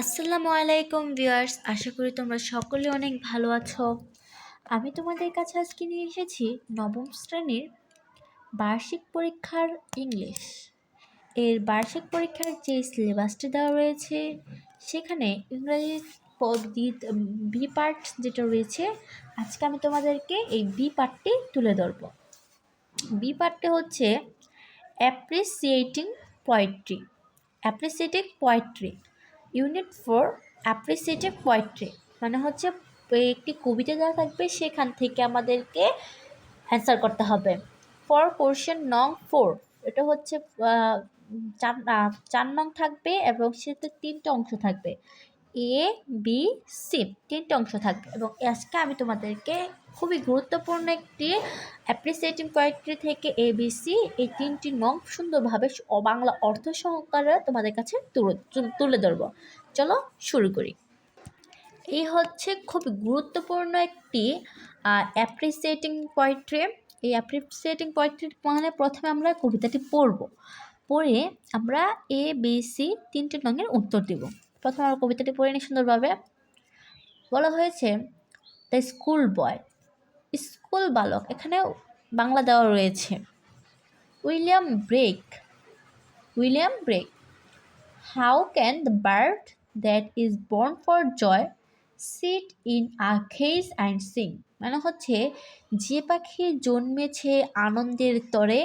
আসসালামু আলাইকুম ভিউয়ার্স, আশা করি তোমরা সকলে অনেক ভালো আছো। আমি তোমাদের কাছে আজকে নিয়ে এসেছি নবম শ্রেণির বার্ষিক পরীক্ষার ইংলিশ। এর বার্ষিক পরীক্ষার যে সিলেবাসটি দেওয়া রয়েছে, সেখানে ইংরাজি বি পার্ট যেটা রয়েছে, আজকে আমি তোমাদেরকে এই বি পার্টটি তুলে ধরব। বি পার্টটি হচ্ছে appreciating poetry. Appreciating poetry unit four appreciative poetry. মানে হচ্ছে একটি কবিতা দেওয়া থাকবে, সেখান থেকে আমাদেরকে অ্যান্সার করতে হবে। ফর কোশ্চেন নং ফোর, এটা হচ্ছে চার চার নং থাকবে এবং সেতে তিনটে অংশ থাকবে। এ, বি, সি, তিনটে অংশ থাকবে এবং আজকে আমি তোমাদেরকে খুবই গুরুত্বপূর্ণ একটি অ্যাপ্রিসিয়েটিং কয়েকটি থেকে এবিসি এই তিনটি নং সুন্দরভাবে বাংলা অর্থ সহকারে তোমাদের কাছে তুলে ধরবো। চলো শুরু করি। এই হচ্ছে খুব গুরুত্বপূর্ণ একটি অ্যাপ্রিসিয়েটিং পোয়েট্রি এই অ্যাপ্রিসিয়েটিং পোয়েট্রি মানে প্রথমে আমরা কবিতাটি পড়ব। পড়ে আমরা এ বি সি তিনটি নঙের উত্তর দেব। প্রথমে আমরা কবিতাটি পড়ে নিই সুন্দরভাবে। বলা হয়েছে দ্য স্কুল বয় স্কুল বালক এখানে বাংলা দেওয়া রয়েছে। William Blake William Blake, how can the bird that is born for joy sit in a cage and sing? মানে হচ্ছে, যে পাখি জন্মেছে আনন্দের তরে,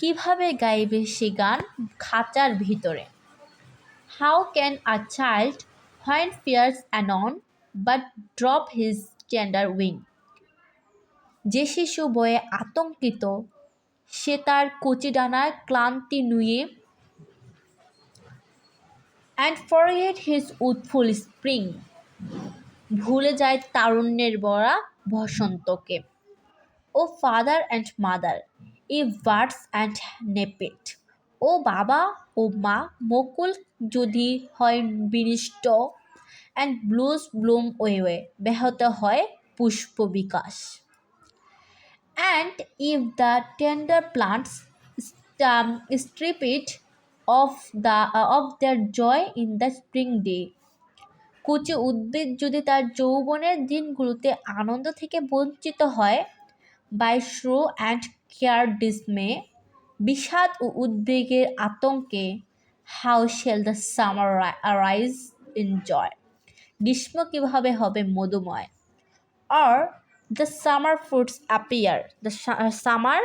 কীভাবে গাইবে সে গান খাঁচার ভিতরে? How can a child when fears annoy but drop his tender wing? যে শিশু বয়ে আতঙ্কিত, সে তার কচি ডানার ক্লান্তি নুয়ে and forget his youthful spring ভুলে যায় তারুণ্যের বড়া বসন্তকে। O father and mother if birds and nipped ও বাবা ও মা মকুল যদি হয় বিনিষ্ট অ্যান্ড ব্লুজ ব্লুম ওয়ে ব্যাহত হয় পুষ্প বিকাশ and if the tender plants strip it of the of their joy in the spring day কুচি উদ্ভিদ যদি তার যৌবনের দিনগুলোতে আনন্দ থেকে বঞ্চিত হয় by sorrow and care dismay বিষাদ ও উদ্বেগের আতঙ্কে how shall the summer rise in joy গ্রীষ্ম কীভাবে হবে মধুময়? Or the summer fruits appear the summer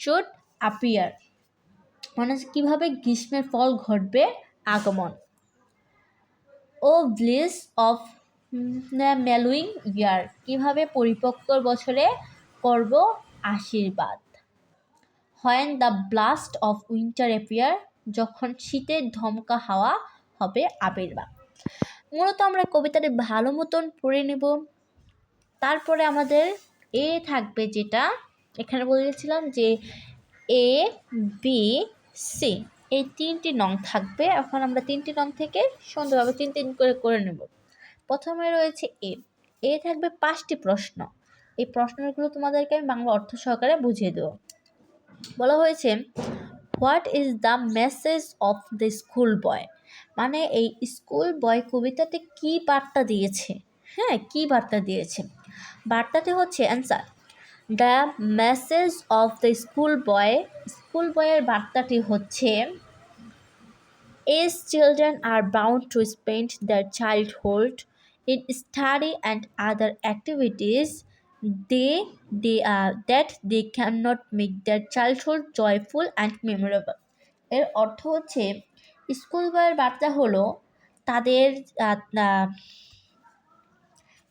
should appear মানে কীভাবে গ্রীষ্মের ফল ঘটবে? আগমন। ও ব্লিস অফ মেলুইং ইয়ার কীভাবে পরিপক্ক বছরে করব আশীর্বাদ? When the blast of winter appear যখন শীতের ধমকা হাওয়া হবে আবির্ভাব। মূলত আমরা কবিতাটি ভালো মতন পড়ে নেব। তারপরে আমাদের এ থাকবে যেটা, এখানে বলেছিলাম যে এ, বি, সি, এই তিনটি নং থাকবে। এখন আমরা তিনটি নং থেকে সুন্দরভাবে তিন তিন করে করে নেব। প্রথমে রয়েছে এ। এ থাকবে পাঁচটি প্রশ্ন। এই প্রশ্নগুলো তোমাদেরকে আমি বাংলা অর্থ সহকারে বুঝিয়ে দেবো। বলা হয়েছে, what is the message of the school boy? মানে এই স্কুল বয় কবিতাতে কি বার্তা দিয়েছে? হ্যাঁ কি বার্তা দিয়েছে? বার্তাটি হচ্ছে answer. The message of the school boy, school বয়ের বার্তাটি হচ্ছে as children are bound to spend their childhood in study and other activities, they they are that they can not make their childhood joyful and memorable. এর অর্থ হচ্ছে, school বয়ের বার্তা হলো, তাদের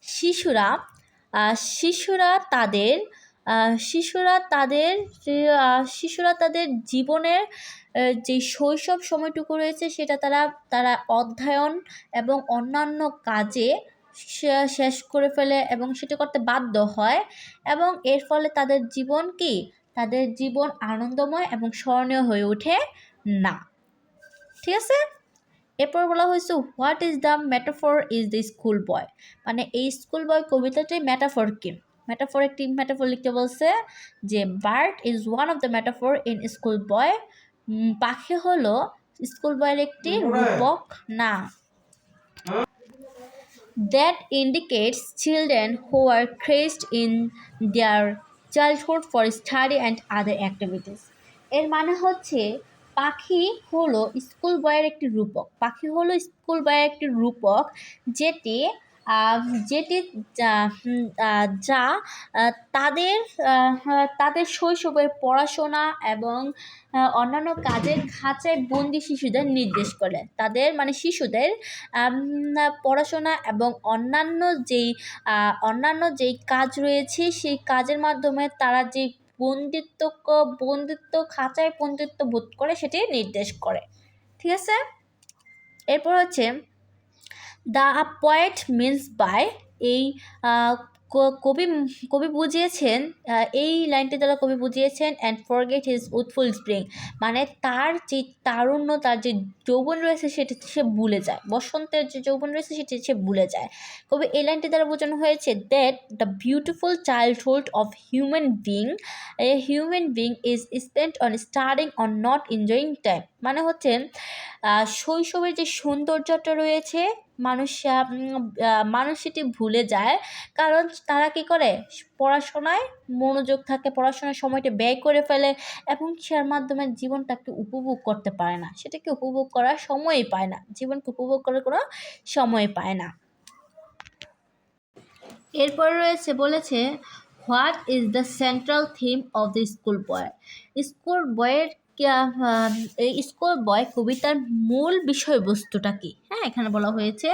শিশুরা শিশুরা তাদের শিশুরা তাদের শিশুরা তাদের জীবনের যে শৈশব সময়টুকু রয়েছে সেটা তারা তারা অধ্যয়ন এবং অন্যান্য কাজে শেষ করে ফেলে এবং সেটা করতে বাধ্য হয় এবং এর ফলে তাদের জীবন কি? তাদের জীবন আনন্দময় এবং স্মরণীয় হয়ে ওঠে না। ঠিক আছে? এরপর বলা হয়েছে what is the metaphor is the school boy মানে এই স্কুল বয় কবিতাটি মেটাফর কি? মেটাফর একটি মেটাফর লিখতে বলছে যে bird is one of the metaphor in school boy পাখি হলো স্কুল বয়ের একটি রূপক না that indicates children who are crazed in their childhood for study and other activities. এর মানে হচ্ছে পাখি হলো স্কুল বয়ের একটি রূপক। পাখি হলো স্কুল বয়ের একটি রূপক যেটি যেটি, যা- তাদের তাদের শৈশবের পড়াশোনা এবং অন্যান্য কাজের খাঁচায় বন্দি শিশুদের নির্দেশ করে। তাদের মানে শিশুদের পড়াশোনা এবং অন্যান্য যেই অন্যান্য যেই কাজ রয়েছে, সেই কাজের মাধ্যমে তারা যে বন্দিত্ব বন্দিত্ব খাঁচায় বন্দিত্ব বোধ করে সেটি নির্দেশ করে। ঠিক আছে? এরপর হচ্ছে দ্য পয়েট মিন্স বাই এই কবি কবি বুঝিয়েছেন এই লাইনটি দ্বারা কবি বুঝিয়েছেন and forget his youthful spring মানে তার যে তারুণ্য, তার যে যৌবন রয়েছে সেটি সে ভুলে যায়। বসন্তের যে যৌবন রয়েছে সেটি সে ভুলে যায়। কবি এই লাইনটি দ্বারা বোঝানো হয়েছে that the beautiful childhood of human being a human being is spent on studying on not enjoying time মানে হচ্ছে শৈশবের যে সৌন্দর্যটা রয়েছে, মানুষ মানুষ সেটি ভুলে যায়। কারণ তারা কি করে? পড়াশোনায় মনোযোগ থাকে, পড়াশোনার সময়টা ব্যয় করে ফেলে এবং সের মাধ্যমে জীবনটাকে উপভোগ করতে পারে না। সেটাকে উপভোগ করার সময়ই পায় না। জীবনকে উপভোগ করার কোনো সময় পায় না। এরপর রয়েছে, বলেছে what is the central theme of the school boy school বয়ের স্কুল বয় কবিতার মূল বিষয়বস্তুটা কি? হ্যাঁ এখানে বলা হয়েছে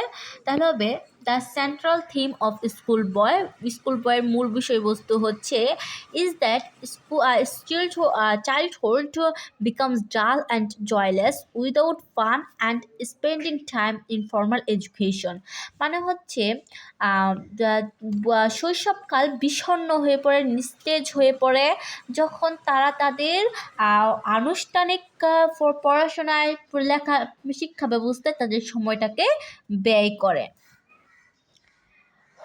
তাহলে হবে the central theme of school boy, school বয়ের মূল বিষয়বস্তু হচ্ছে is that school childhood becomes dull and joyless without fun and spending time in formal education. মানে হচ্ছে শৈশবকাল বিষণ্ণ হয়ে পড়ে, নিস্তেজ হয়ে পড়ে, যখন তারা তাদের আনুষ্ঠানিক পড়াশোনায়, লেখা, শিক্ষা ব্যবস্থায় তাদের সময়টাকে ব্যয় করে।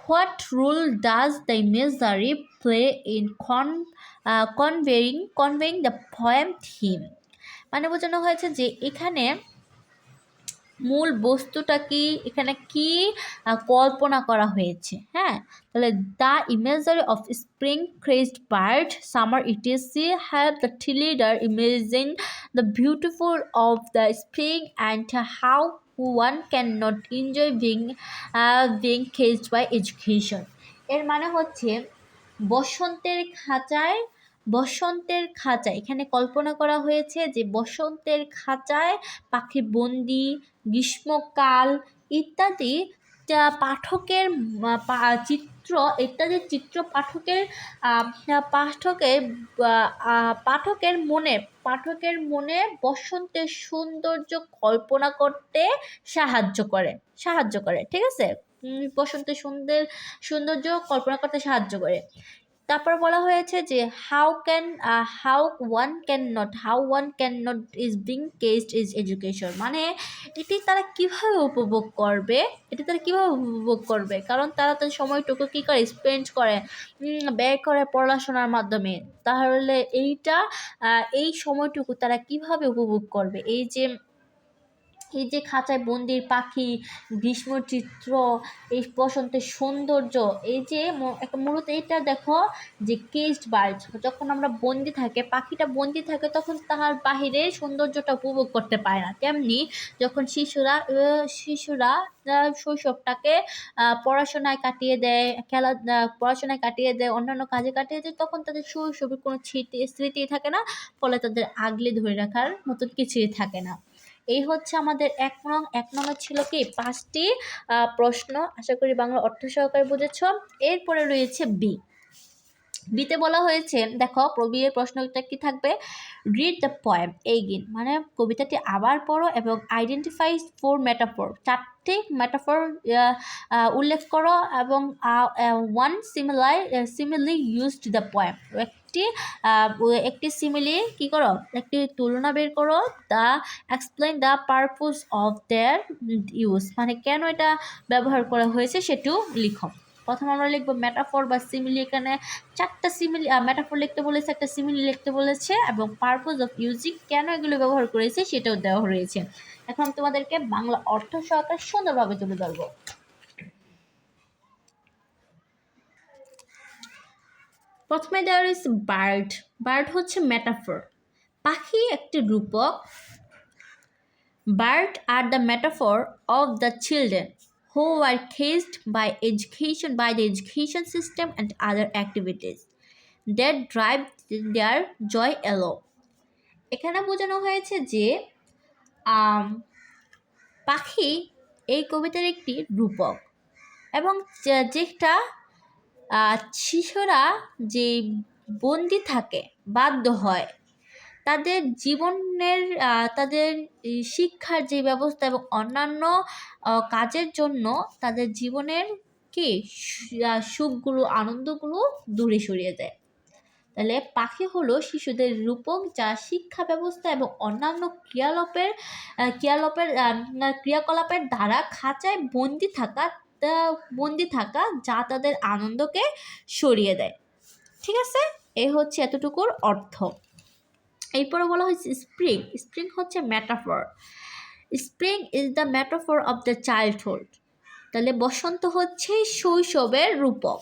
What role does the imagery play in con conveying conveying the poem theme মানে বোঝানো হয়েছে যে এখানে মূল বস্তুটা কি, এখানে কি কল্পনা করা হয়েছে হ্যাঁ? তাহলে the imagery of spring crazed bird summer it is see have the leader imaging the beautiful of the spring and how one can not enjoy being being caged by education এর মানে হচ্ছে বসন্তের খাঁচায় বসন্তের খাঁচায়, এখানে কল্পনা করা হয়েছে যে বসন্তের খাঁচায় পাখি বন্দি গ্রীষ্মকাল ইত্যাদি পাঠকের চিত্র ইত্যাদি চিত্র পাঠকের পাঠকের পাঠকের মনে পাঠকের মনে বসন্তের সৌন্দর্য কল্পনা করতে সাহায্য করে সাহায্য করে, ঠিক আছে? বসন্তের সুন্দর, সৌন্দর্য কল্পনা করতে সাহায্য করে। তারপর বলা হয়েছে যে how can how one can not how one can not is being caged is education মানে এটি তারা কীভাবে উপভোগ করবে? এটি তারা কীভাবে উপভোগ করবে? কারণ তারা তাদের সময়টুকু কী করে? স্পেন্ড করে ব্যয় করে পড়াশোনার মাধ্যমে। তাহলে এইটা এই সময়টুকু তারা কীভাবে উপভোগ করবে? এই যে এই যে খাঁচায় বন্দির পাখি গ্রীষ্ম চিত্র এই বসন্তের সৌন্দর্য, এই যে মূলত এটা দেখো যে কেস্ট বার্ড যখন আমরা বন্দি থাকে, পাখিটা বন্দি থাকে তখন তাহার বাহিরের সৌন্দর্যটা উপভোগ করতে পারে না। তেমনি যখন শিশুরা শিশুরা শৈশবটাকে পড়াশোনায় কাটিয়ে দেয়, খেলা পড়াশোনায় কাটিয়ে দেয়, অন্যান্য কাজে কাটিয়ে দেয়, তখন তাদের শৈশবের কোনো স্মৃতি স্মৃতি থাকে না, ফলে তাদের আগলে ধরে রাখার মতন কিছুই থাকে না। এই হচ্ছে আমাদের এক নং এক নং ছিল কি? পাঁচটি প্রশ্ন। আশা করি বাংলা অর্থ সহকারে বুঝেছ। এরপরে রয়েছে বি। বিতে বলা হয়েছে, দেখো প্রবিয়ের প্রশ্নটা কি থাকবে? রিড দ্য পয়েম এইগিন মানে কবিতাটি আবার পড়ো এবং আইডেন্টিফাই ফোর মেটাফোর চারটি মেটাফোর উল্লেখ করো এবং one simile simile used the poem একটি একটি সিমিলি কি করো? একটি তুলনা বের করো the explain the purpose of their use মানে কেন এটা ব্যবহার করা হয়েছে সেটিও লিখো। প্রথম আমরা লিখব মেটাফর বা সিমিলি এখানে চারটা সিমিলি মেটাফর লিখতে বলেছে, একটা সিমিলি লিখতে বলেছে এবং পারপোজ অফ ইউজিং কেন এগুলো ব্যবহার করেছে সেটাও দেওয়া হয়েছে এখন তোমাদেরকে বাংলা অর্থ সহকারে সুন্দরভাবে তুলে ধরবো। প্রথমে দেওয়া রয়েছে বার্ড বার্ড হচ্ছে মেটাফর পাখি একটি রূপক। Bird are the metaphor of the children who are cased by education by the education system and other activities that drive their joy alone এখানে বোঝানো হয়েছে যে পাখি এই কবিতার একটি রূপক এবং যেটা শিশুরা যে বন্দি থাকে বাধ্য হয় তাদের জীবনের তাদের শিক্ষার যে ব্যবস্থা এবং অন্যান্য কাজের জন্য তাদের জীবনের কি সুখগুলো, আনন্দগুলো দূরে সরিয়ে দেয়। তাহলে পাখি হলো শিশুদের রূপক যা শিক্ষা ব্যবস্থা এবং অন্যান্য ক্রিয়ালপের ক্রিয়ালপের ক্রিয়াকলাপের দ্বারা খাঁচায় বন্দি থাকা বন্দি থাকা যা তাদের আনন্দকে সরিয়ে দেয়। ঠিক আছে? এই হচ্ছে এতটুকুর অর্থ। এরপরে বলা হয়েছে স্প্রিং স্প্রিং হচ্ছে metaphor spring is the metaphor of the childhood তাহলে বসন্ত হচ্ছে শৈশবের রূপক।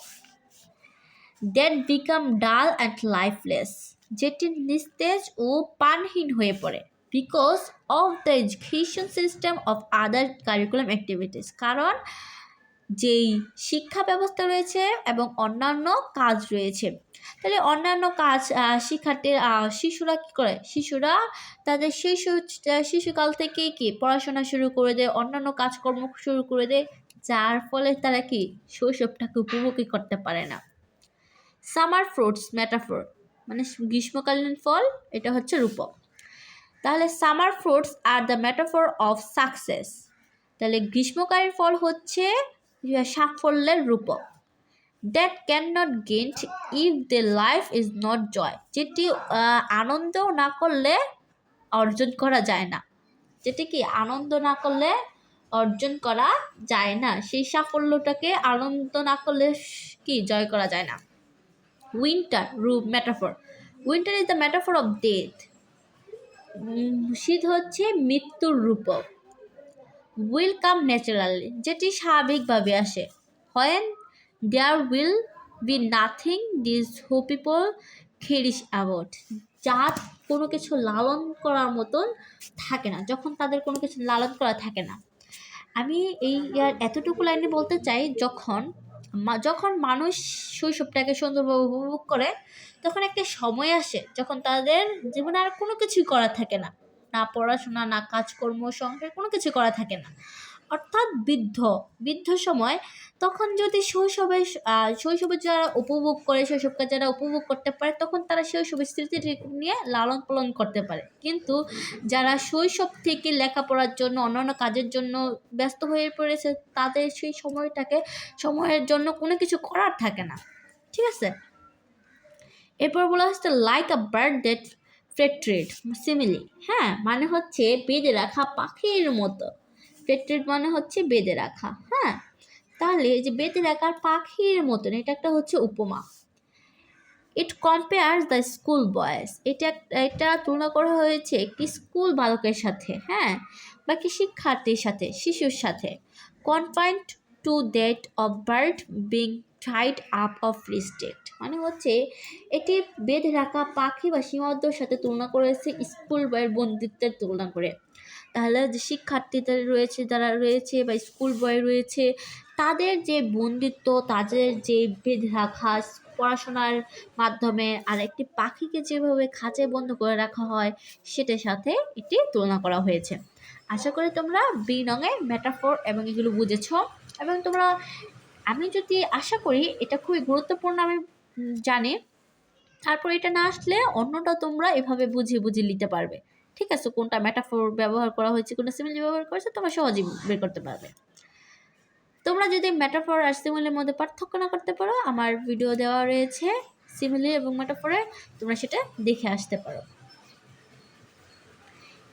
That become dull and lifeless যেটি নিস্তেজ ও পানহীন হয়ে পড়ে। Because of the education system of other curriculum activities কারণ যেই শিক্ষা ব্যবস্থা রয়েছে এবং অন্যান্য কাজ রয়েছে। তাহলে অন্যান্য কাজ শিক্ষার্থী শিশুরা কী করে? শিশুরা তাদের শিশু শিশুকাল থেকেই কি পড়াশোনা শুরু করে দেয়, অন্যান্য কাজকর্ম শুরু করে দেয়, যার ফলে তারা কি শৈশবটাকে উপভোগই করতে পারে না। সামার ফ্রুটস, মেটাফোর মানে গ্রীষ্মকালীন ফল, এটা হচ্ছে রূপক। তাহলে summer fruits are the metaphor of success. তাহলে গ্রীষ্মকালীন ফল হচ্ছে সাফল্যের রূপক। That can not gained if the life is not joy যেটি আনন্দ না করলে অর্জন করা যায় না। যেটি কি আনন্দ না করলে অর্জন করা যায় না। সেই সাফল্যটাকে আনন্দ না করলে কি জয় করা যায় না। উইন্টার রূপ metaphor winter is the metaphor of death শীত হচ্ছে মৃত্যুর রূপক। উইল কাম ন্যাচারালি যেটি স্বাভাবিকভাবে আসে। When there will be nothing this who people cherish about যা কোনো কিছু লালন করার মতন থাকে না, যখন তাদের কোনো কিছু লালন করা থাকে না। আমি এই এতটুকু লাইনে বলতে চাই, যখন যখন মানুষ শৈশবটাকে সুন্দরভাবে উপভোগ করে, তখন একটা সময় আসে, যখন তাদের জীবনে আর কোনো কিছুই করা থাকে না। না পড়াশোনা, না কাজকর্ম, সংসার, কোনো কিছু করা থাকে না। অর্থাৎ বৃদ্ধ বৃদ্ধ সময় তখন যদি শৈশবে শৈশবে যারা উপভোগ করে শৈশবকে যারা উপভোগ করতে পারে, তখন তারা শৈশবের স্মৃতি নিয়ে লালন পালন করতে পারে। কিন্তু যারা শৈশব থেকে লেখাপড়ার জন্য, অন্যান্য কাজের জন্য ব্যস্ত হয়ে পড়েছে, তাদের সেই সময়টাকে, সময়ের জন্য কোনো কিছু করার থাকে না। ঠিক আছে? এরপর বলা হচ্ছে like a bird that fretted simile হ্যাঁ মানে হচ্ছে বেঁধে রাখা পাখির মতো। ফ্রেট্রেড মানে হচ্ছে বেঁধে রাখা হ্যাঁ? তাহলে যে বেঁধে রাখার পাখির মতন, এটা একটা হচ্ছে উপমা। It compare the school boys এটা এটা তুলনা করা হয়েছে একটি স্কুল বালকের সাথে হ্যাঁ? বাকি শিক্ষার্থীর সাথে, শিশুর সাথে। Confined to that of bird being tied up of restrict মানে হচ্ছে এটি বেঁধে রাখা পাখি বা সীমাবদ্ধর সাথে তুলনা করেছে স্কুল বয়ের বন্দিত্বের তুলনা করে। তাহলে যে শিক্ষার্থীদের রয়েছে, যারা রয়েছে বা স্কুল বয় রয়েছে, তাদের যে বন্দিত্ব তাদের যে বেঁধে রাখা পড়াশোনার মাধ্যমে আর একটি পাখিকে যেভাবে খাঁচায় বন্ধ করে রাখা হয়, সেটার সাথে এটি তুলনা করা হয়েছে। আশা করি তোমরা বি নঙে মেটাফোর এবং এগুলো বুঝেছ এবং তোমরা আমি যদি আশা করি এটা খুবই গুরুত্বপূর্ণ, আমি জানি। তারপর এটা না আসলে অন্যটা তোমরা এভাবে বুঝিয়ে বুঝিয়ে নিতে পারবে। ঠিক আছে? কোনটা মেটাফোর ব্যবহার করা হয়েছে, কোনটা সিমিলি ব্যবহার করেছে, তোমরা সহজেই বের করতে পারবে। তোমরা যদি মেটাফোর আর সিমিলির মধ্যে পার্থক্য না করতে পারো, আমার ভিডিও দেওয়া রয়েছে সিমিলি এবং মেটাফোরে তোমরা সেটা দেখে আসতে পারো।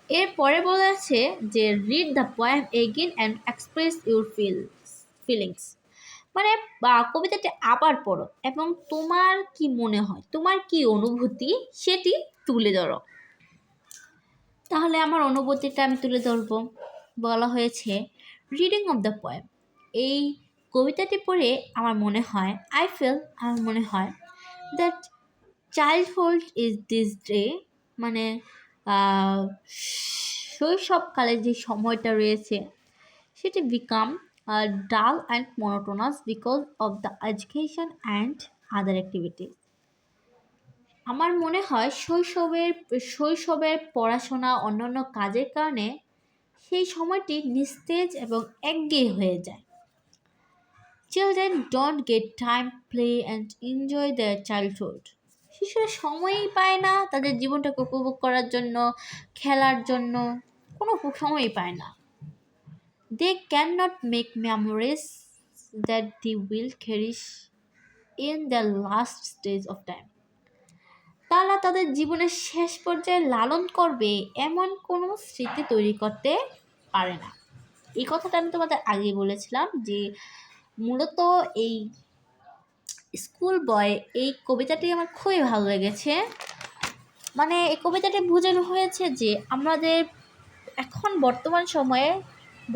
এরপরে বলা আছে যে read the poem again and express your feel feelings মানে কবিতাটি আবার পড়ো এবং তোমার কি মনে হয়? তোমার কি অনুভূতি? সেটি তুলে ধরো। তাহলে আমার অনুভূতিটা আমি তুলে ধরবো। বলা হয়েছে রিডিং অফ দ্য পোয়েম এই কবিতাটি পড়ে আমার মনে হয় আই ফিল আমার মনে হয় that childhood is this day মানে শৈশবকালে যে সময়টা রয়েছে, সেটি become dull and monotonous because of the education and other activities আমার মনে হয় শৈশবের শৈশবের পড়াশোনা অন্যান্য কাজের কারণে সেই সময়টি নিস্তেজ এবং একঘেয়ে হয়ে যায়। Children don't get time play and enjoy the childhood শিশুরা সময়ই পায় না তাদের জীবনটাকে উপভোগ করার জন্য, খেলার জন্য, কোনো সময়ই পায় না। Can not make memories that they will cherish in the last stage of time তারা তাদের জীবনের শেষ পর্যায়ে লালন করবে এমন কোনো স্মৃতি তৈরি করতে পারে না। এই কথাটা আমি তোমাদের আগেই বলেছিলাম যে মূলত এই স্কুল বয় এই কবিতাটি আমার খুবই ভালো লেগেছে। মানে এই কবিতাটি বোঝানো হয়েছে যে আমাদের এখন বর্তমান সময়ে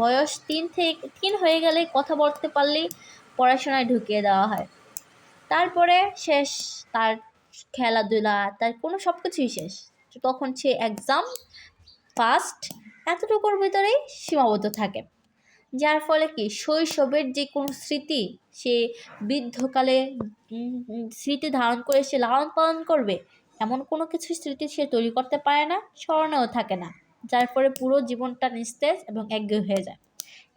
বয়স তিন থেকে, তিন হয়ে গেলে কথা বলতে পারলেই পড়াশোনায় ঢুকিয়ে দেওয়া হয়। তারপরে শেষ তার খেলাধুলা, তার কোনো সব কিছুই শেষ। তখন সে এক্সাম ফার্স্ট এতটুকুর ভিতরেই সীমাবদ্ধ থাকে। যার ফলে কি, শৈশবের যে কোনো স্মৃতি, সে বৃদ্ধকালে স্মৃতি ধারণ করে সে লালন পালন করবে, এমন কোনো কিছু স্মৃতি সে তৈরি করতে পারে না, স্মরণেও থাকে না। যার ফলে পুরো জীবনটা নিস্তেজ এবং একঘেয়ে হয়ে যায়।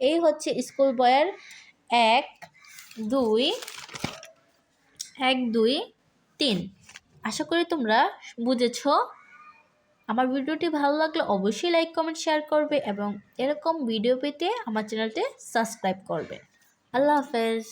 এই হচ্ছে স্কুল বয়ের এক, দুই এক, দুই, তিন। আশা করি তোমরা বুঝেছ। আমার ভিডিওটি ভালো লাগলে অবশ্যই লাইক, কমেন্ট, শেয়ার করবে এবং এরকম ভিডিও পেতে আমার চ্যানেলটি সাবস্ক্রাইব করবে। আল্লাহ হাফেজ।